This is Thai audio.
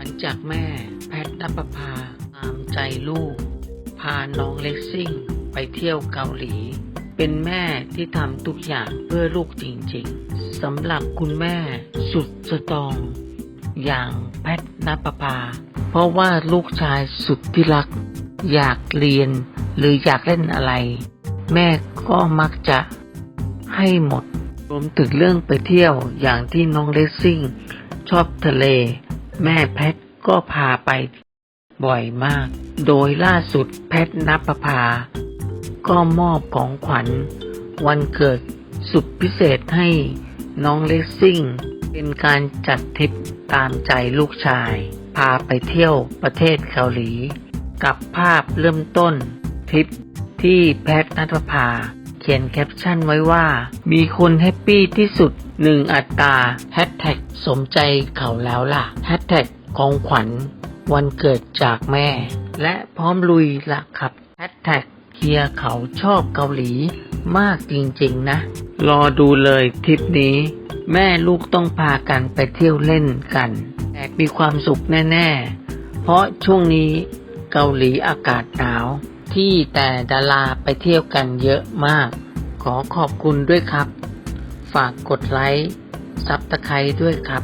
หลังจากแม่ แพทย์นปภาตามใจลูก พาน้องเล็กซิ่ง ไปเที่ยวเกาหลี เป็นแม่ที่ทำทุกอย่างเพื่อลูกจริงๆสำหรับคุณแม่สุดสตองอย่างแพทย์นปภา เพราะว่าลูกชายสุดที่รัก อยากเรียนหรืออยากเล่นอะไร แม่ก็มักจะให้หมด รวมถึงเรื่องไปเที่ยวอย่างที่น้องเลสซิ่ง ชอบทะเล แม่แพทก็พาไปบ่อยมาก โดยล่าสุดแพทนประภาก็มอบของขวัญ วันเกิดสุดพิเศษให้น้องเลสซิ่ง เป็นการจัดทริปตามใจลูกชาย พาไปเที่ยวประเทศเกาหลี กับภาพเริ่มต้นทริปที่แพทนัทภา ขียนแคปชั่นไว้ว่า มีคนแฮปปี้ที่สุดหนึ่งอัตราแฮชแท็กสมใจเขาแล้วล่ะแฮชแท็กของขวัญวันเกิดจากแม่ และพร้อมลุยละครับแฮชแท็กเฮียเขาชอบเกาหลีมากจริงๆนะ รอดูเลยทริปนี้ แม่ลูกต้องพากันไปเที่ยวเล่นกันแต่มีความสุขแน่ ๆ เพราะช่วงนี้เกาหลีอากาศหนาว ที่แต่ดาราไปเที่ยวกันเยอะมาก ขอขอบคุณด้วยครับ ฝากกดไลค์ซับตะไคร้ด้วยครับ